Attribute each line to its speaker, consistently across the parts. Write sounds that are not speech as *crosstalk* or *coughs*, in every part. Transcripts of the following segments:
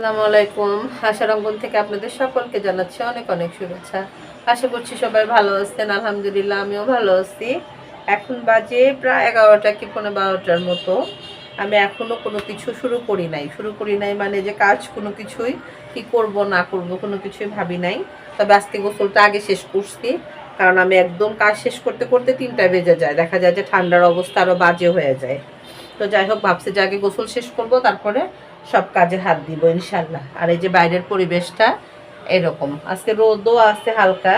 Speaker 1: আসসালামু আলাইকুম। আশার অঙ্গন থেকে আপনাদের সকলকে জানাচ্ছি অনেক অনেক শুভেচ্ছা। আশা করছি সবাই ভালো আছেন, আলহামদুলিল্লাহ আমিও ভালো আছি। এখন বাজে প্রায় এগারোটা কি পনেরো বারোটার মতো। আমি এখনও কোনো কিছু শুরু করি নাই। শুরু করি নাই মানে যে কাজ কোনো কিছুই কি করব, না করব কোনো কিছুই ভাবি নাই। তবে আজকে গোসলটা আগে শেষ করছি, কারণ আমি একদম কাজ শেষ করতে করতে তিনটা বেজে যায়। দেখা যায় যে ঠান্ডার অবস্থা আরও বাজে হয়ে যায়। তো যাই হোক, ভাবছি যে আগে গোসল শেষ করব, তারপরে সব কাজে হাত দিব ইনশাল্লাহ আর এই যে বাইরের পরিবেশটা এরকম। আজকে রোদও আছে হালকা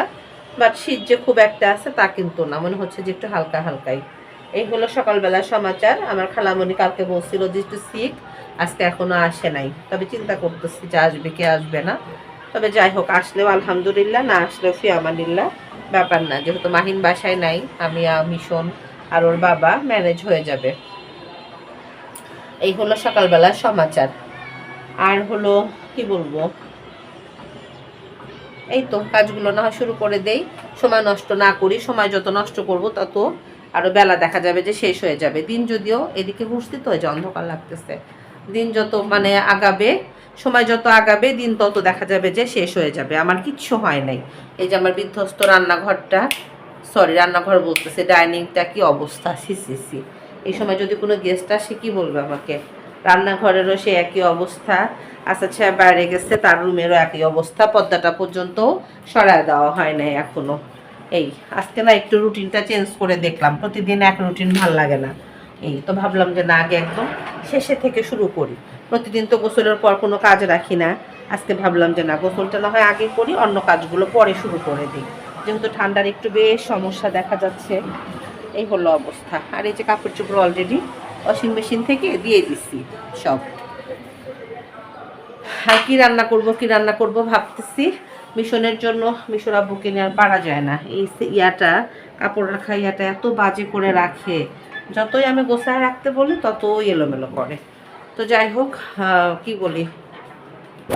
Speaker 1: বাট শীত যে খুব একটা আছে তা কিন্তু না। মনে হচ্ছে যে একটু হালকা হালকাই। এই হলো সকালবেলার সমাচার। আমার খালামণি কালকে বলছিল যে একটু সিক আজকে এখনও আসে নাই। তবে চিন্তা করতেছি যে আসবে কি আসবে না। তবে যাই হোক, আসলেও আলহামদুলিল্লাহ, না আসলেও ফিয়ামানিল্লাহ, ব্যাপার না। যেহেতু মাহিন বাসায় নাই, আমি মিশন আর ওর বাবা ম্যানেজ হয়ে যাবে। এই হলো সকালবেলার সমাচার। আর হলো, কি বলব? এই তো, কাজগুলো না হয় শুরু করে দেই। সময় নষ্ট না করি, সময় যত নষ্ট করব তত আরও বেলা দেখা যাবে যে শেষ হয়ে যাবে। দিন যদিও এদিকে ঘুরতে তো যে অন্ধকার লাগতেছে। দিন যত মানে আগাবে, সময় যত আগাবে, দিন তত দেখা যাবে যে শেষ হয়ে যাবে। আমার কিচ্ছু হয় নাই। এই যে আমার বিধ্বস্ত রান্নাঘরটা সরি রান্নাঘর বলতেছে, ডাইনিংটা কি অবস্থা? সি সি সি এই সময় যদি কোনো গেস্ট আসে, কি বলবে আমাকে? রান্নাঘরেরও সে একই অবস্থা। আচ্ছা আচ্ছা বাইরে গেছে, তার রুমেরও একই অবস্থা। পর্দাটা পর্যন্ত সরায় দেওয়া হয় নাই এখনও। এই, আজকে না একটু রুটিনটা চেঞ্জ করে দেখলাম। প্রতিদিন এক রুটিন ভালো লাগে না। এই, তো ভাবলাম যে না, আগে একদম শেষে থেকে শুরু করি। প্রতিদিন তো গোসলের পর কোনো কাজ রাখি না। আজকে ভাবলাম যে না, গোসলটা না হয় আগে করি, অন্য কাজগুলো পরে শুরু করে দিই। যেহেতু ঠান্ডার একটু বেশ সমস্যা দেখা যাচ্ছে। এই হলো অবস্থা। আর এই যে কাপড় চোপড় অলরেডি ওয়াশিং মেশিন থেকে দিয়ে দিচ্ছি সব। আর কি রান্না করব, কি রান্না করব ভাবতেছি। মিশনের জন্য মিশর আব্বুকে নিয়ে আর পারা যায় না। এই ইয়াটা, কাপড় রাখা ইয়াটা এত বাজে করে রাখে। যতই আমি গোছায় রাখতে বলি, ততই এলোমেলো করে। তো যাই হোক কি বলি?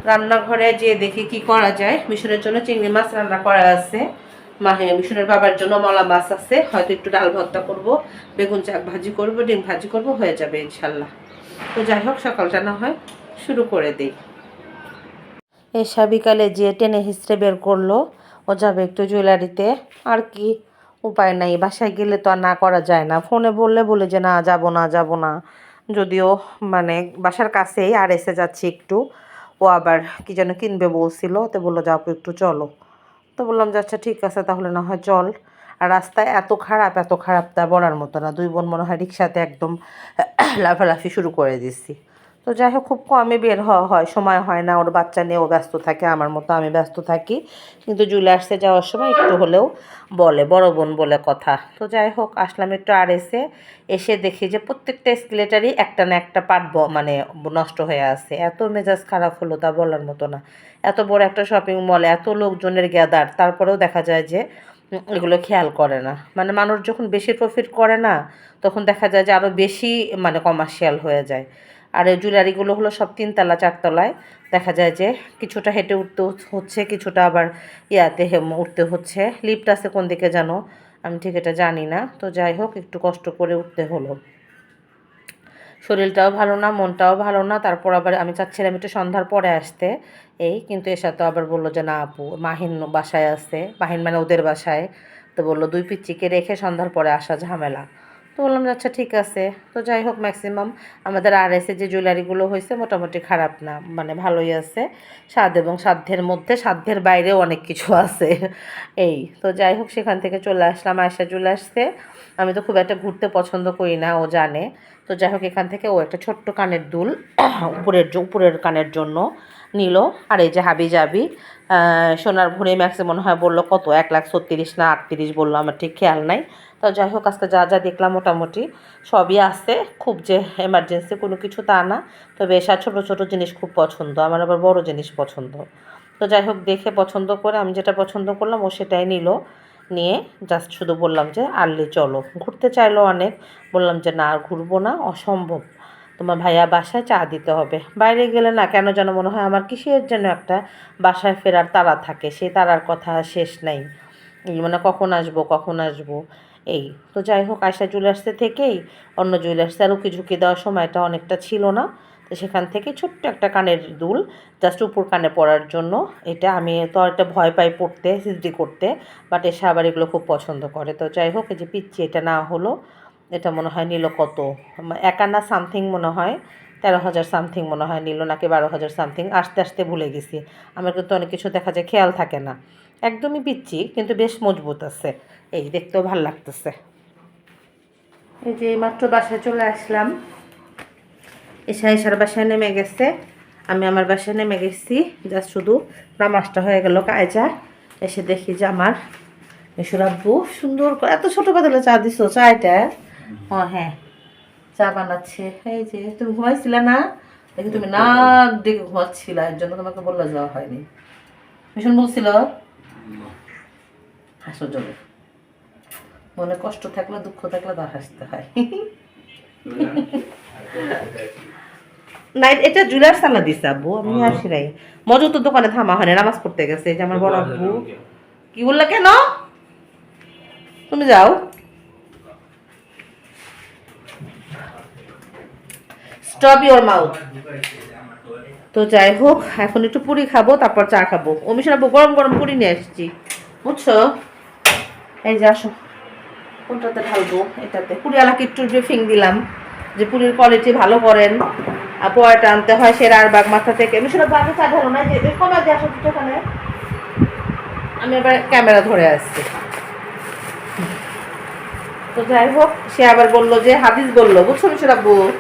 Speaker 1: রান্নাঘরে যে দেখি কি করা যায়। মিশনের জন্য চিংড়ি মাছ রান্না করা আছে। মাহে মিশনের বাবার জন্য মলা মাছ আছে, হয়তো একটু ডাল ভর্তা করব, বেগুন চাক ভাজি করব, ডিম ভাজি করব, হয়ে যাবে ইনশাল্লাহ। তো যাই হোক, সকালটা না হয় শুরু করে দিই। এসা বিকালে যে টেনে হিসড়ে বের করল, ও যাবে একটু জুয়েলারিতে, আর কি উপায় নাই, বাসায় গেলে তো আর না করা যায় না। ফোনে বললে বলে যে, না, যাব না যাব না। যদিও মানে বাসার কাছেই আর এসে যাচ্ছি একটু, ও আবার কি যেন কিনবে বলছিল, তো বলল, যাও একটু চলো। তো বললাম যে আচ্ছা ঠিক আছে, তাহলে না হয় চল। আর রাস্তায় এত খারাপ এত খারাপ তা বলার মতো না। দুই বোন মনে হয় রিক্সাতে একদম *clears throat* লাফালাফি শুরু করে দিচ্ছি। তো যাই হোক, খুব কমে বের হওয়া হয়, সময় হয় না, ওর বাচ্চা নিয়েও ব্যস্ত থাকে, আমার মতো আমি ব্যস্ত থাকি। কিন্তু জুয়েলার্সে যাওয়ার সময় একটু হলেও বলে, বড় বোন বলে কথা। তো যাই হোক, আসলাম একটু আর এসে এসে দেখি যে প্রত্যেকটা স্কেলেটারই একটা না একটা পার্ট মানে নষ্ট হয়ে আছে। এত মেজাজ খারাপ হলো তা বলার মতো না। এত বড় একটা শপিং মলে এত লোকজনের গ্যাদার তারপরেও দেখা যায় যে এগুলো খেয়াল করে না। মানে মানুষ যখন বেশি প্রফিট করে না, তখন দেখা যায় যে আরও বেশি মানে কমার্শিয়াল হয়ে যায়। আর এই জুয়েলারিগুলো হলো সব তিনতলা, চারতলায়। দেখা যায় যে কিছুটা হেঁটে উঠতে হচ্ছে, কিছুটা আবার ইয়াতে উঠতে হচ্ছে। লিফট আছে কোন দিকে জানো? আমি ঠিক এটা জানি না। তো যাই হোক, একটু কষ্ট করে উঠতে হলো। শরীরটাও ভালো না, মনটাও ভালো না। তারপর আবার আমি চাচ্ছিলাম একটু সন্ধ্যার পরে আসতে। এই কিন্তু এসে তো আবার বলল যে, না আপু, মাহিন বাসায় আছে। মাহিন মানে ওদের বাসায়। তো বলল, দুই পিচ্চিকে রেখে সন্ধ্যার পরে আসা ঝামেলা। তো বললাম যে আচ্ছা ঠিক আছে। তো যাই হোক ম্যাক্সিমাম আমাদের আর এসে যে জুয়েলারিগুলো হয়েছে মোটামুটি খারাপ না মানে ভালোই আছে। স্বাদ এবং সাধ্যের মধ্যে, সাধ্যের বাইরেও অনেক কিছু আছে। এই, তো যাই হোক, সেখান থেকে চলে আসলাম আয়সা চলে আসছে আমি তো খুব একটা ঘুরতে পছন্দ করি না, ও জানে। তো যাই হোক, এখান থেকে ও একটা ছোট্ট কানের দুল, *coughs* উপরের উপরের কানের জন্য নিল। আর এই যে হাবি যাবি সোনার ভরে ম্যাক্সে মনে হয় বলল কত? এক লাখ ছত্রিশ না আটত্রিশ বলল, আমার ঠিক খেয়াল নাই। তো যাই হোক, আজকে যা যা দেখলাম মোটামুটি সবই আছে। খুব যে এমার্জেন্সি কোনো কিছু তা না। তবে এসা ছোটো ছোটো জিনিস খুব পছন্দ, আমার আবার বড় জিনিস পছন্দ। তো যাই হোক, দেখে পছন্দ করে আমি যেটা পছন্দ করলাম ও সেটাই নিল। নিয়ে জাস্ট শুধু বললাম যে আনলি চলো। ঘুরতে চাইলো অনেক, বললাম যে না, আর ঘুরবো না, অসম্ভব। তোমার ভাইয়া বাসায় চা দিতে হবে। বাইরে গেলে না কেন যেন মনে হয় আমার কিসের যেন একটা বাসায় ফেরার তারা থাকে সেই তারার কথা শেষ নাই। মানে কখন আসব কখন আসব? এই তো যাই হোক আয়সা জুয়েলার্সে থেকেই, অন্য জুয়েলার্সে আর উকি ঝুঁকি দেওয়ার সময়টা অনেকটা ছিল না। তো সেখান থেকে ছোট্ট একটা কানের দুল জাস্ট উপর কানে পড়ার জন্য। এটা আমি তো একটা ভয় পাই পড়তে, সিজডি করতে বাট এসে আবার এগুলো খুব পছন্দ করে। তো যাই হোক, এই যে পিচ্ছি, এটা না হলো। এটা মনে হয় নিল কত? একান্না সামথিং মনে হয়, তেরো হাজার সামথিং মনে হয় নিল, নাকি বারো হাজার সামথিং আস্তে আস্তে ভুলে গেছি। আমার কিন্তু অনেক কিছু দেখা যায়, খেয়াল থাকে না। একদমই পিচ্ছি কিন্তু বেশ মজবুত আছে। এই দেখতেও ভালো লাগতেছে। এই যে মাত্র বাসায় চলে আসলাম। এসা এসার বাসায় নেমে গেছে। আমি আমার বাসায় নেমে গেছি। জাস্ট শুধু নামাজটা হয়ে গেল কায়জা। এসে দেখি যে আমার মিশুর আব্বু সুন্দর করে, এত ছোটো পাতলে চা দিছো চাটা ও হ্যাঁ। চা বানাচ্ছে। এই যে তুমি ঘুমাইছিলে না? দেখি তুমি ডেকে ঘুমাচ্ছিলা এর জন্য তোমাকে বললে যাওয়া হয়নি। বলছিল? হাসো জলে মনে কষ্ট থাকলে দুঃখ থাকলে তো হাসতে হয়। না এটা জুয়েলার সালা দিছে আব্বু আমি আসি নাই। মজুর তো দোকানে থামা হয় না, নামাজ পড়তে গেছে যে আমার বড় আব্বু। কি বললে কেন? তুমি যাও। স্টপ ইওর মাউথ তো যাই হোক এখন একটু পুরি খাব, তারপর চা খাব। অমিশন আব্বু গরম গরম পুরি নিয়ে আসছি। বুঝছ? এই যে আসো। কোনটাতে ঢালবো? এটাতে। পুরিওয়ালাকে একটু ব্রিফিং দিলাম যে পুরীর কোয়ালিটি ভালো করেন। আর পোয়াটা আনতে হয় সেরা আর বাগ মাথা থেকে। আমি সেটা বাগে চা ঢালো না, যে কমা দিয়ে আসো ওখানে। আমি এবার ক্যামেরা ধরে আসছি। তো যাই হোক, সে আবার বলল যে, হাদিস বলল, বুঝছ মিশর আব্বু?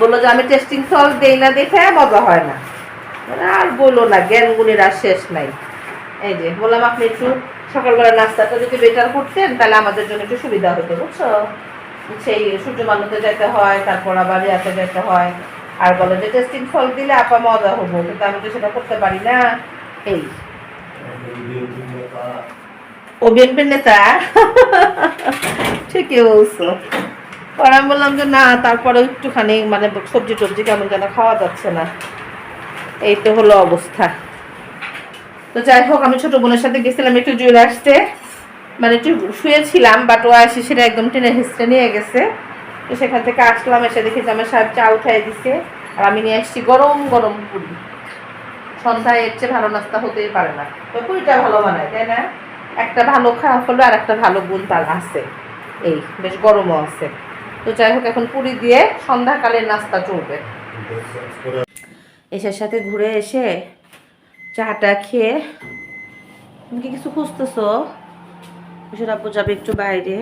Speaker 1: বলল যে, আমি টেস্টিং সল্ট দেই না দেখে মজা হয় না। আর বলো না জ্ঞানগুলির আর শেষ নাই। এই যে, বললাম, আপনি একটু সকালবেলা নাস্তাটা যদি বেটার করতেন, তাহলে আমাদের জন্য একটু সুবিধা হতো, বুঝছ? সেই সূর্য মানতে যেতে হয়, তারপর আবার ইয়াতে যেতে হয়। আর বলে যে টেস্টিং ফল দিলে আপা মজা হব, কিন্তু আমি তো সেটা করতে পারি না। এই। ও বিএনপির নেতা ঠিকই বলছো। পরে আমি বললাম যে, না, তারপরে একটুখানি মানে সবজি টবজি কেমন যেন খাওয়া যাচ্ছে না। এই তো হলো অবস্থা। তো যাই হোক, আমি ছোট বোনের সাথে গেছিলাম, একটু জুয়েল আসতে। মানে একটু শুয়েছিলাম, বাট ও আসি, সেটা একদম টেনে হিস্টে নিয়ে গেছে। তো সেখান থেকে আসলাম, এসে দেখি যে আমার সাহেব চা উঠাই দিছে। আর আমি নিয়ে আসছি গরম গরম পুরি। সন্ধ্যায় এর চেয়ে ভালো নাস্তা হতেই পারে না। তো পুরিটা ভালো বানায়, তাই না? একটা ভালো খারাপ হলো আর একটা ভালো গুণ তার আছে। এই, বেশ গরমও আছে। তো যাই হোক, এখন পুরি দিয়ে সন্ধ্যাকালের নাস্তা চলবে। এসের সাথে ঘুরে এসে চাটা খেয়ে, তুমি কি কিছু খুঁজতেছো? মিশর আব্বু যাবে একটু বাইরে।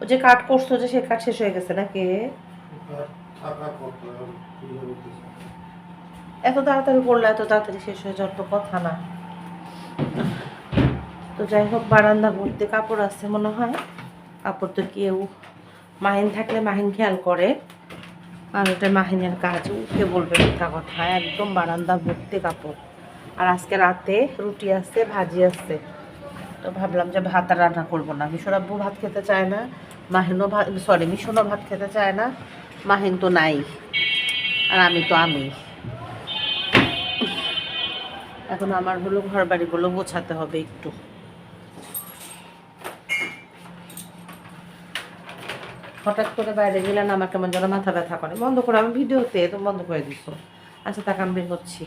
Speaker 1: ও যে কাট করছ যে সে কাট শেষ হয়ে গেছে নাকি? এত তাড়াতাড়ি করলে এত তাড়াতাড়ি শেষ হয়ে যাওয়ার তো কথা না। যাই হোক, বারান্দা ভর্তি কাপড় আছে মনে হয়। কাপড় তো কেউ, মাহিন থাকলে মাহিন খেয়াল করে। আর এটা মাহিনের কাজ উঠে বলবে মিথ্যা কথা, একদম বারান্দা ভর্তি কাপড়। আর আজকে রাতে রুটি আছে, ভাজি আছে। তো ভাবলাম যে ভাত আর রান্না করব না। মিশর আব্বু ভাত খেতে চায় না, মাহিনও ভাত সরি মিশনও ভাত খেতে চায় না, মাহিন তো নাই, আর আমি তো আমি। এখন আমার হলো ঘর বাড়িগুলো গোছাতে হবে একটু। হঠাৎ করে বাইরে গেলে না আমার কেমন যেন মাথা ব্যথা করে। বন্ধ করে, আমি ভিডিওতে তো বন্ধ করে দিচ্ছ আচ্ছা তাকে, আমি বের করছি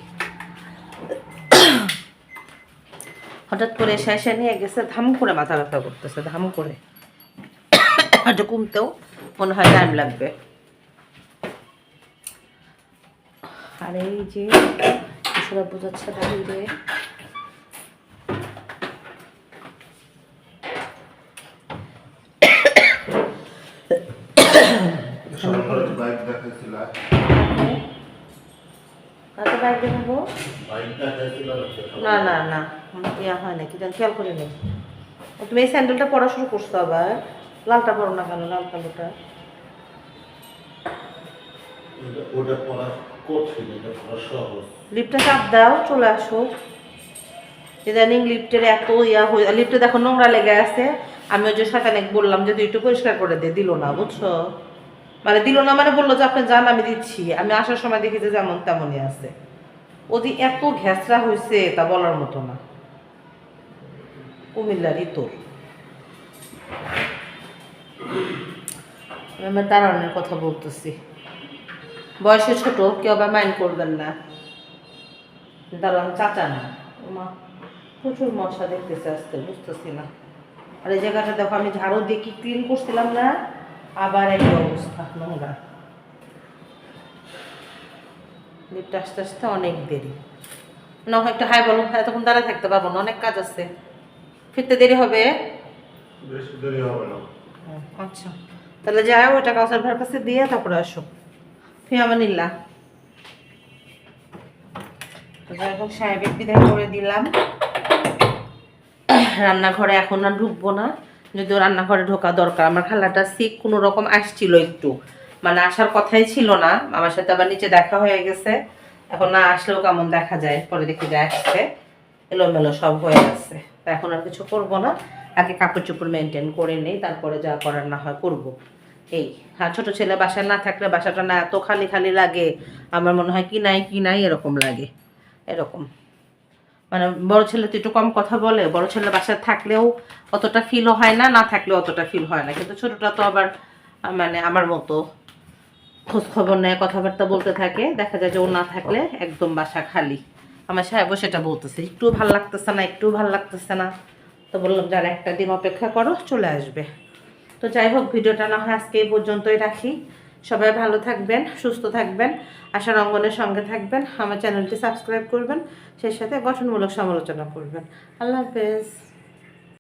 Speaker 1: হঠাৎ করে এসে নিয়ে গেছে, ধাম করে মাথা ব্যথা করতেছে, ধাম করে। এটা কমতেও মনে হয় টাইম লাগবে। আর এই যে বোঝাচ্ছে বাহিরে
Speaker 2: বাইক দেখাইছিল
Speaker 1: কাকে বাইক দেখাবো না না না ইয়া হয় না খেয়াল করে নেই। তুমি এই স্যান্ডেলটা পরা শুরু করছ আবার। লালটা পরো না কেন লাল কালোটা?
Speaker 2: ওটা পড়া কঠিন এটা পড়া সহজ।
Speaker 1: লিফটটা চাপ দাও চলে আসো। ইদানিং লিফটের এত ইয়া হয়ে লিফটে দেখো নোংরা লেগে আছে। আমি ওই যে সাতানেক বললাম যে তুই একটু পরিষ্কার করে দে, দিল না, বুঝছ? মানে দিল না মানে বলল যে আপনি যান, আমি দিচ্ছি। আমি আসার সময় দেখি যে যেমন তেমনই আছে। ওদি এত ঘ্যাসরা হয়েছে তা বলার মতো না। কুমিল্লারই তোর। আমার দাঁড়ানোর কথা বলতেছি। বয়সে ছোট, কেউ আবার মাইন্ড করবেন না। দাঁড়ান চাচা না। প্রচুর মশা দেখতেছে আজকে, বুঝতেছি না। আর এই জায়গাটা দেখো আমি ঝাড়ু দিয়ে কি ক্লিন করছিলাম না? আবার এই অবস্থা নোংরা। লিফট আসতে আসতে অনেক দেরি। না হয় একটু হাই বলো এতক্ষণ দাঁড়ায় থাকতে পারব না অনেক কাজ আছে। ফিরতে দেরি হবে? আচ্ছা। তাহলে যাই ওইটা কাউসার ভাইয়ের কাছে দিয়ে তারপরে আসো। ফিয়ামানিল্লা হোক সাহেবের বিদায় করে দিলাম। রান্নাঘরে এখন আর ঢুকবো না। যদিও রান্নাঘরে ঢোকা দরকার। আমার খালাটা সিক কোনো রকম আসছিল একটু। মানে আসার কথাই ছিল না। আমার সাথে আবার নিচে দেখা হয়ে গেছে। এখন না আসলেও কেমন দেখা যায়। পরে দেখি যে আসছে। এলোমেলো সব হয়ে গেছে। তা এখন আর কিছু করব না। আগে কাপড় চোপড় মেনটেন করে নেই। তারপরে যা করার না হয় করব। এই হ্যাঁ ছোটো ছেলে বাসায় না থাকলে বাসাটা না এত খালি খালি লাগে। আমার মনে হয় কি নাই কি নাই, এরকম লাগে। এরকম। মানে বড় ছেলে তো একটু কম কথা বলে, বড় ছেলে বাসায় থাকলেও অতটা ফিলও হয় না না থাকলেও অতটা ফিল হয় না। কিন্তু ছোটটা তো আবার মানে আমার মতো খোঁজ খবর নেয়, কথাবার্তা বলতে থাকে। দেখা যায় যে ও না থাকলে একদম বাসা খালি। আমার সাহেবও সেটা বলতেছে একটু ভালো লাগতেছে না একটু ভালো লাগতেছে না। তো বললাম, যারা একটা দিন অপেক্ষা করো, চলে আসবে। তো যাই হোক, ভিডিওটা না হয় আজকে এই পর্যন্তই রাখি। সবাই ভালো থাকবেন, সুস্থ থাকবেন, আশা অঙ্গনের সঙ্গে থাকবেন। আমার চ্যানেলটি সাবস্ক্রাইব করবেন, সেই সাথে গঠনমূলক সমালোচনা করবেন। আল্লাহ হাফেজ।